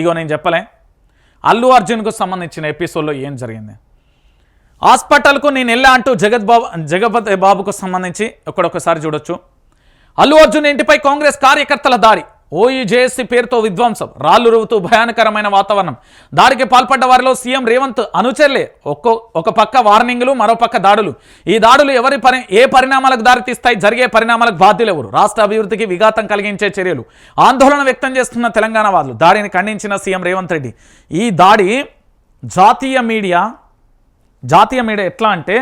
ఇగో నేను చెప్పలే. అల్లు అర్జున్కు సంబంధించిన ఎపిసోడ్లో ఏం జరిగింది? హాస్పిటల్కు నేను వెళ్ళా అంటూ జగత్ బాబు జగపతి బాబుకు సంబంధించి ఒకడొకసారి చూడొచ్చు. అల్లు అర్జున్ ఇంటిపై కాంగ్రెస్ కార్యకర్తల దాడి ఓఈజేఎస్సీ పేరుతో విధ్వంసం. రాళ్ళు రువుతూ భయానకరమైన వాతావరణం. దాడికి పాల్పడ్డ వారిలో సీఎం రేవంత్ అనుచరులే. ఒక్కో ఒక పక్క వార్నింగ్లు మరో పక్క దాడులు. ఈ దాడులు ఎవరి పరి ఏ పరిణామాలకు దారితీస్తాయి జరిగే పరిణామాలకు బాధ్యులు ఎవరు రాష్ట్ర అభివృద్ధికి విఘాతం కలిగించే చర్యలు. ఆందోళన వ్యక్తం చేస్తున్న తెలంగాణ వాళ్ళు. దాడిని ఖండించిన సీఎం రేవంత్ రెడ్డి. ఈ దాడి జాతీయ మీడియా జాతీయ మీడియా ఎట్లా అంటే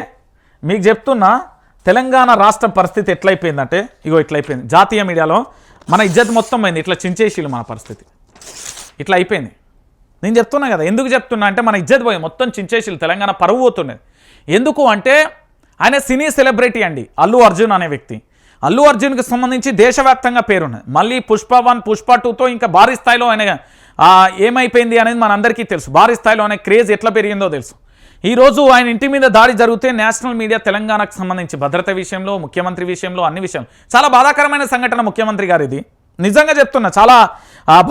మీకు చెప్తున్నా తెలంగాణ రాష్ట్ర పరిస్థితి ఎట్లయిపోయిందంటే ఇగో ఇట్లయిపోయింది. జాతీయ మీడియాలో మన ఇజ్జత్ మొత్తం పోయింది. ఇట్లా చించేసిలు మన పరిస్థితి. ఇట్లా అయిపోయింది. నేను చెప్తున్నా కదా ఎందుకు చెప్తున్నా అంటే మన ఇజ్జత్ పోయి మొత్తం చించేసిలు తెలంగాణ పరువు పోతున్నది. ఎందుకు అంటే ఆయన సినీ సెలబ్రిటీ అండి. అల్లు అర్జున్ అనే వ్యక్తి. అల్లు అర్జున్కి సంబంధించి దేశవ్యాప్తంగా పేరున్నది. మళ్ళీ పుష్ప వన్ పుష్ప టూతో ఇంకా భారీ స్థాయిలో ఆయన ఏమైపోయింది అనేది మనందరికీ తెలుసు. భారీ స్థాయిలో అనే క్రేజ్ ఎట్లా పెరిగిందో తెలుసు. ఈరోజు ఆయన ఇంటి మీద దాడి జరిగితే నేషనల్ మీడియా తెలంగాణకు సంబంధించి భద్రత విషయంలో ముఖ్యమంత్రి విషయంలో అన్ని విషయం చాలా బాధాకరమైన సంఘటన ముఖ్యమంత్రి గారు ఇది. నిజంగా చెప్తున్నా చాలా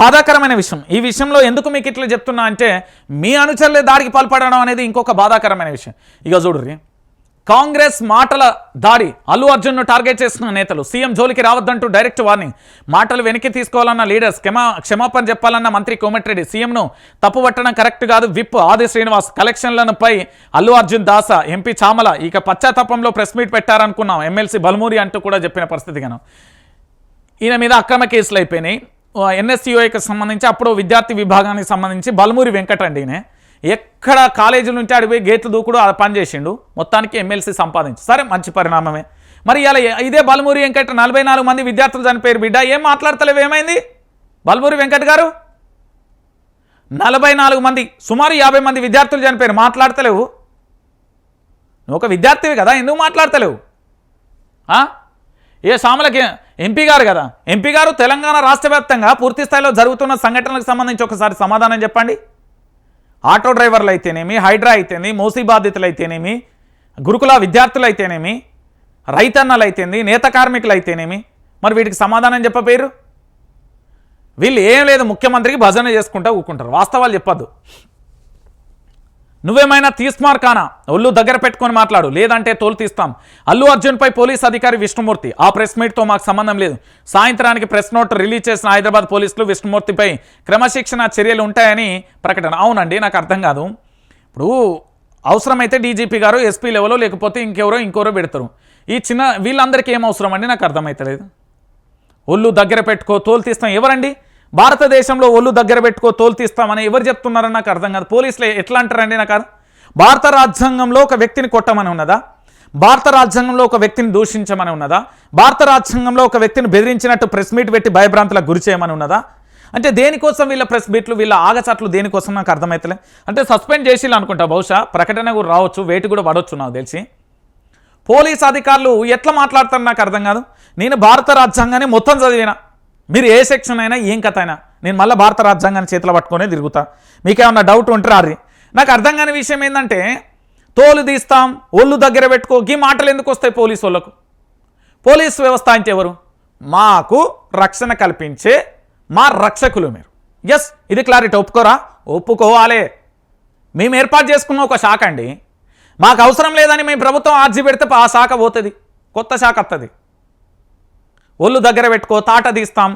బాధాకరమైన విషయం. ఈ విషయంలో ఎందుకు మీకు ఇట్లా చెప్తున్నా అంటే మీ అనుచరులే దాడికి పాల్పడడం అనేది ఇంకొక బాధాకరమైన విషయం. ఇక చూడుర్రి. కాంగ్రెస్ మాటల దాడి. అల్లు అర్జున్ను టార్గెట్ చేస్తున్న నేతలు. సీఎం జోలికి రావద్దంటూ డైరెక్ట్ వార్నింగ్. మాటలు వెనక్కి తీసుకోవాలన్న లీడర్స్ క్షమా క్షమాపణ చెప్పాలన్న మంత్రి కోమటిరెడ్డి సీఎంను తప్పుపట్టడం కరెక్ట్ కాదు. విప్ ఆది శ్రీనివాస్ కలెక్షన్లను పై అల్లు అర్జున్ దాస ఎంపీ చామల ఇక పశ్చాత్తాపంలో ప్రెస్ మీట్ పెట్టారనుకున్నాం. ఎమ్మెల్సీ బల్మూరి అంటూ కూడా చెప్పిన పరిస్థితి గాను ఈయన మీద అక్రమ కేసులు అయిపోయినాయి. ఎన్ఎస్సీఓకి సంబంధించి అప్పుడు విద్యార్థి విభాగానికి సంబంధించి బల్మూరి వెంకటండి ఈయన ఎక్కడ కాలేజీ నుంచి అడిపోయి గేట్లు దూకుడు అది పని చేసిండు. మొత్తానికి ఎమ్మెల్సీ సంపాదించు. సరే మంచి పరిణామమే. మరి ఇలా ఇదే బల్మూరి వెంకట నలభై నాలుగు మంది విద్యార్థులు చనిపోయారు బిడ్డ. ఏం మాట్లాడతలేవు ఏమైంది? బల్మూరి వెంకట్ గారు? నలభై నాలుగు మంది సుమారు యాభై మంది విద్యార్థులు చనిపోయారు. మాట్లాడతలేవు. నువ్వు ఒక విద్యార్థివి కదా ఎందుకు మాట్లాడతలేవు? ఏ సామలకి ఎంపీ గారు కదా. ఎంపీ గారు తెలంగాణ రాష్ట్ర వ్యాప్తంగా పూర్తి స్థాయిలో జరుగుతున్న సంఘటనలకు సంబంధించి ఒకసారి సమాధానం చెప్పండి. ఆటో డ్రైవర్లు అయితేనేమి హైడ్రా అయితేనేమి మోసీ బాధితులు అయితేనేమి గురుకుల విద్యార్థులు అయితేనేమి రైతన్నలు అయితేంది నేత కార్మికులు అయితేనేమి మరి వీటికి సమాధానం చెప్పపోయారు వీళ్ళు ఏం లేదు ముఖ్యమంత్రికి భజన చేసుకుంటా ఊరుకుంటారు వాస్తవాలు చెప్పద్దు. నువ్వేమైనా తీస్మార్ కానా ఒళ్ళు దగ్గర పెట్టుకొని మాట్లాడు లేదంటే తోలు తీస్తాం. అల్లు అర్జున్పై పోలీస్ అధికారి విష్ణుమూర్తి ఆ ప్రెస్ మీట్తో మాకు సంబంధం లేదు. సాయంత్రానికి ప్రెస్ నోట్ రిలీజ్ చేసిన హైదరాబాద్ పోలీసులు విష్ణుమూర్తిపై క్రమశిక్షణ చర్యలు ఉంటాయని ప్రకటన. అవునండి నాకు అర్థం కాదు. ఇప్పుడు అవసరమైతే డీజీపీ గారు ఎస్పీ లెవెలో లేకపోతే ఇంకెవరో ఇంకెవరో పెడతారు. ఈ చిన్న వీళ్ళందరికీ ఏం అవసరం అండి? నాకు అర్థమవుతలేదు ఒళ్ళు దగ్గర పెట్టుకో తోలు తీస్తాం. ఎవరండి? భారతదేశంలో ఒళ్ళు దగ్గర పెట్టుకో తోలు తీస్తామని ఎవరు చెప్తున్నారని నాకు అర్థం కాదు. పోలీసులు ఎట్లా అంటారండి నాకు భారత రాజ్యాంగంలో ఒక వ్యక్తిని కొట్టమని ఉన్నదా? భారత రాజ్యాంగంలో ఒక వ్యక్తిని దూషించమని ఉన్నదా? భారత రాజ్యాంగంలో ఒక వ్యక్తిని బెదిరించినట్టు ప్రెస్ మీట్ పెట్టి భయభ్రాంతులకు గురి చేయమని ఉన్నదా? అంటే దేనికోసం వీళ్ళ ప్రెస్ మీట్లు వీళ్ళ ఆగచాట్లు దేనికోసం నాకు అర్థమవుతలే అంటే సస్పెండ్ చేసి అనుకుంటా బహుశా ప్రకటన కూడా రావచ్చు వేటు కూడా పడవచ్చు నాకు తెలిసి. పోలీస్ అధికారులు ఎట్లా మాట్లాడతారు నాకు అర్థం కాదు. నేను భారత రాజ్యాంగాన్ని మొత్తం చదివినా. మీరు ఏ సెక్షన్ అయినా ఏం కథ అయినా నేను మళ్ళీ భారత రాజ్యాంగాన్ని చేతిలో పట్టుకునే తిరుగుతా. మీకేమన్నా డౌట్ ఉంటే రారి నాకు అర్థం కాని విషయం ఏంటంటే తోలు తీస్తాం ఒళ్ళు దగ్గర పెట్టుకో ఈ మాటలు ఎందుకు వస్తాయి పోలీసు వాళ్ళకు? పోలీసు వ్యవస్థ అంటే ఎవరు? మాకు రక్షణ కల్పించే మా రక్షకులు మీరు. ఎస్ ఇది క్లారిటీ ఒప్పుకోరా? ఒప్పుకోవాలే. మేము ఏర్పాటు చేసుకున్న ఒక శాఖ అండి. మాకు అవసరం లేదని మేము ప్రభుత్వం ఆర్జీ పెడితే ఆ శాఖ పోతుంది. కొత్త శాఖ వస్తుంది ఒళ్ళు దగ్గర పెట్టుకో తాట తీస్తాం.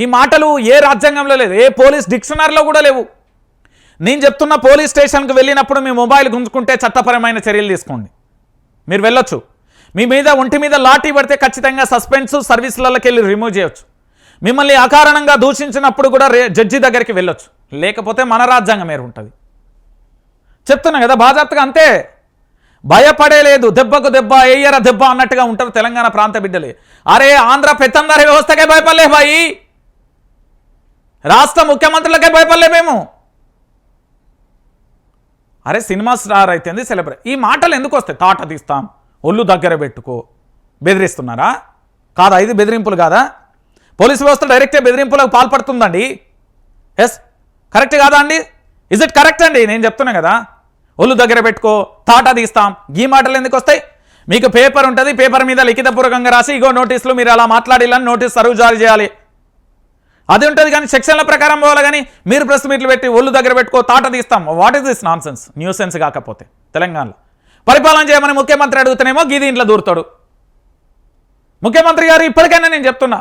ఈ మాటలు ఏ రాజ్యాంగంలో లేదు ఏ పోలీస్ డిక్షనరీలో కూడా లేవు. నేను చెప్తున్న పోలీస్ స్టేషన్కి వెళ్ళినప్పుడు మీ మొబైల్ గుంజుకుంటే చట్టపరమైన చర్యలు తీసుకోండి. మీరు వెళ్ళొచ్చు. మీ మీద ఒంటి మీద లాఠీ పడితే ఖచ్చితంగా సస్పెన్స్ సర్వీసులకి వెళ్ళి రిమూవ్ చేయొచ్చు. మిమ్మల్ని అకారణంగా దూషించినప్పుడు కూడా రే జడ్జి దగ్గరికి వెళ్ళొచ్చు. లేకపోతే మన రాజ్యాంగం ఏరు ఉంటుంది చెప్తున్నా కదా బాజాప్తగా అంతే. భయపడే లేదు దెబ్బకు దెబ్బ ఏయర దెబ్బ అన్నట్టుగా ఉంటారు తెలంగాణ ప్రాంత బిడ్డలే. అరే ఆంధ్ర పెత్తందారి వ్యవస్థకే భయపడలే బాయి. రాష్ట్ర ముఖ్యమంత్రులకే భయపడలే మేము. అరే సినిమా స్టార్ అయితేంది సెలబ్రేట్ ఈ మాటలు ఎందుకు వస్తాయి? తాట తీస్తాం. ఒళ్ళు దగ్గర పెట్టుకో. బెదిరిస్తున్నారా? కాదా? ఇది బెదిరింపులు కాదా? పోలీసు వ్యవస్థ డైరెక్టే బెదిరింపులకు పాల్పడుతుందండి. ఎస్ కరెక్ట్ కాదా అండి? ఇజ్ ఇట్ కరెక్ట్ అండి? నేను చెప్తున్నా కదా. ఒళ్ళు దగ్గర పెట్టుకో తాట తీస్తాం. గీ మాటలు ఎందుకు వస్తాయి? మీకు పేపర్ ఉంటుంది పేపర్ మీద లిఖితపూర్వకంగా రాసి ఇగో నోటీసులు మీరు అలా మాట్లాడాలని నోటీస్ సర్వ్ జారీ చేయాలి. అది ఉంటుంది కానీ సెక్షన్ల ప్రకారం పోవాలి కానీ మీరు ప్రెస్ మీట్లు పెట్టి ఒళ్ళు దగ్గర పెట్టుకో తాట తీస్తాం. What is this nonsense new sense కాకపోతే తెలంగాణలో. పరిపాలన చేయమని ముఖ్యమంత్రి అడుగుతానేమో గీది ఇంట్లో దూరుతాడు. ముఖ్యమంత్రి గారు ఇప్పటికైనా నేను చెప్తున్నా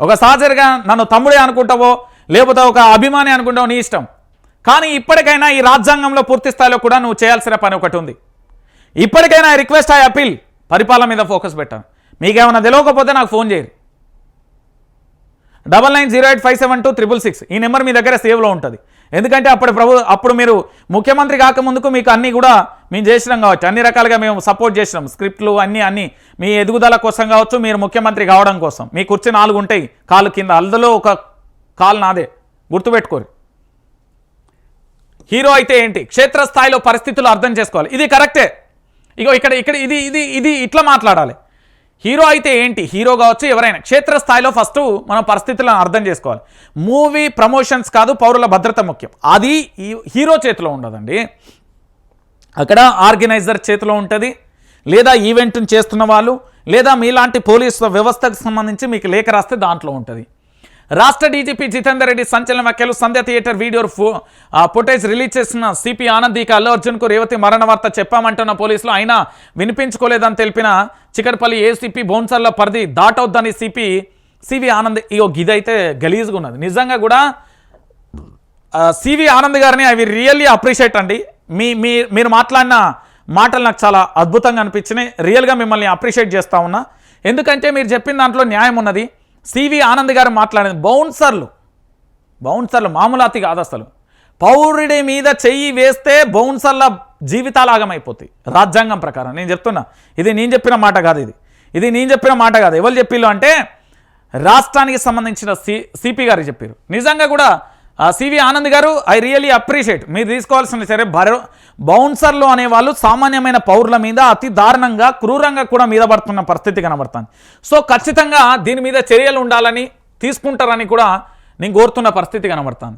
ఒక సహచరిగా నన్ను తమ్ముడే అనుకుంటావో లేకపోతే ఒక అభిమాని అనుకుంటావో నీ ఇష్టం. కానీ ఇప్పటికైనా ఈ రాజ్యాంగంలో పూర్తి స్థాయిలో కూడా నువ్వు చేయాల్సిన పని ఒకటి ఉంది. ఇప్పటికైనా రిక్వెస్ట్ ఐ అపీల్ పరిపాలన మీద ఫోకస్ పెట్టాను. మీకేమైనా తెలియకపోతే నాకు ఫోన్ చేయరు. Double nine zero eight five seven two triple six ఈ నెంబర్ మీ దగ్గర సేవ్లో ఉంటుంది. ఎందుకంటే అప్పుడు ప్రభు అప్పుడు మీరు ముఖ్యమంత్రి కాకముందుకు మీకు అన్నీ కూడా మేము చేసినాం కావచ్చు అన్ని రకాలుగా మేము సపోర్ట్ చేసినాం. స్క్రిప్ట్లు అన్నీ అన్నీ. మీ ఎదుగుదల కోసం కావచ్చు మీరు ముఖ్యమంత్రి కావడం కోసం. మీ కుర్చీ నాలుగు ఉంటాయి. కాలు కింద అందులో ఒక కాలు నాదే. గుర్తుపెట్టుకోరు. హీరో అయితే ఏంటి? క్షేత్రస్థాయిలో పరిస్థితులు అర్థం చేసుకోవాలి. ఇది కరెక్టే. ఇగో ఇక్కడ ఇక్కడ ఇది ఇది ఇది ఇట్లా మాట్లాడాలి. హీరో అయితే ఏంటి? హీరో కావచ్చు ఎవరైనా. క్షేత్రస్థాయిలో ఫస్ట్ మనం పరిస్థితులను అర్థం చేసుకోవాలి. మూవీ ప్రమోషన్స్ కాదు పౌరుల భద్రత ముఖ్యం. అది ఈ హీరో చేతిలో ఉండదండి. అక్కడ ఆర్గనైజర్ చేతిలో ఉంటుంది. లేదా ఈవెంట్ని చేస్తున్న వాళ్ళు లేదా మీలాంటి పోలీసు వ్యవస్థకు సంబంధించి మీకు లేఖ రాస్తే దాంట్లో ఉంటుంది. రాష్ట్ర డీజీపీ జితేందర్ రెడ్డి సంచలన వ్యాఖ్యలు సంధ్య థియేటర్ వీడియో ఫో ఫుటేజ్ రిలీజ్ చేసిన సిపి ఆనందీక అల్లు అర్జున్కు రేవతి మరణ వార్త చెప్పామంటున్న పోలీసులు. అయినా వినిపించుకోలేదని తెలిపిన చికట్పల్లి ఏసీపీ బౌన్సర్ల పరిధి దాటవద్దని సిపి సివి ఆనంద్ ఇగో గిదైతే గలీజ్గా ఉన్నది. నిజంగా కూడా సివి ఆనంద్ గారిని అవి రియల్లీ అప్రిషియేట్ అండి. మీ మీ మీరు మాట్లాడిన మాటలు నాకు చాలా అద్భుతంగా అనిపించినాయి. రియల్గా మిమ్మల్ని అప్రిషియేట్ చేస్తా ఉన్నా. ఎందుకంటే మీరు చెప్పిన దాంట్లో న్యాయం ఉన్నది. సివి ఆనంద్ గారు మాట్లాడిన బౌన్సర్లు బౌన్సర్లు మామూలు కాదు అసలు. పౌరుడి మీద చెయ్యి వేస్తే బౌన్సర్ల జీవితాలాగమైపోతాయి. రాజ్యాంగం ప్రకారం. నేను చెప్తున్నా ఇది నేను చెప్పిన మాట కాదు ఇది. ఇది నేను చెప్పిన మాట కాదు. ఎవరు చెప్పిల్లు అంటే రాష్ట్రానికి సంబంధించిన సి సిపి గారు చెప్పారు. నిజంగా కూడా సివి ఆనంద్ గారు ఐ రియలీ అప్రిషియేట్ మీరు తీసుకోవాల్సిన సరే బరో బౌన్సర్లు అనేవాళ్ళు సామాన్యమైన పౌరుల మీద అతి దారుణంగా క్రూరంగా కూడా మీద పడుతున్న పరిస్థితి కనబడుతుంది. సో ఖచ్చితంగా దీని మీద చర్యలు ఉండాలని తీసుకుంటారని కూడా నేను కోరుతున్న పరిస్థితి కనబడుతుంది.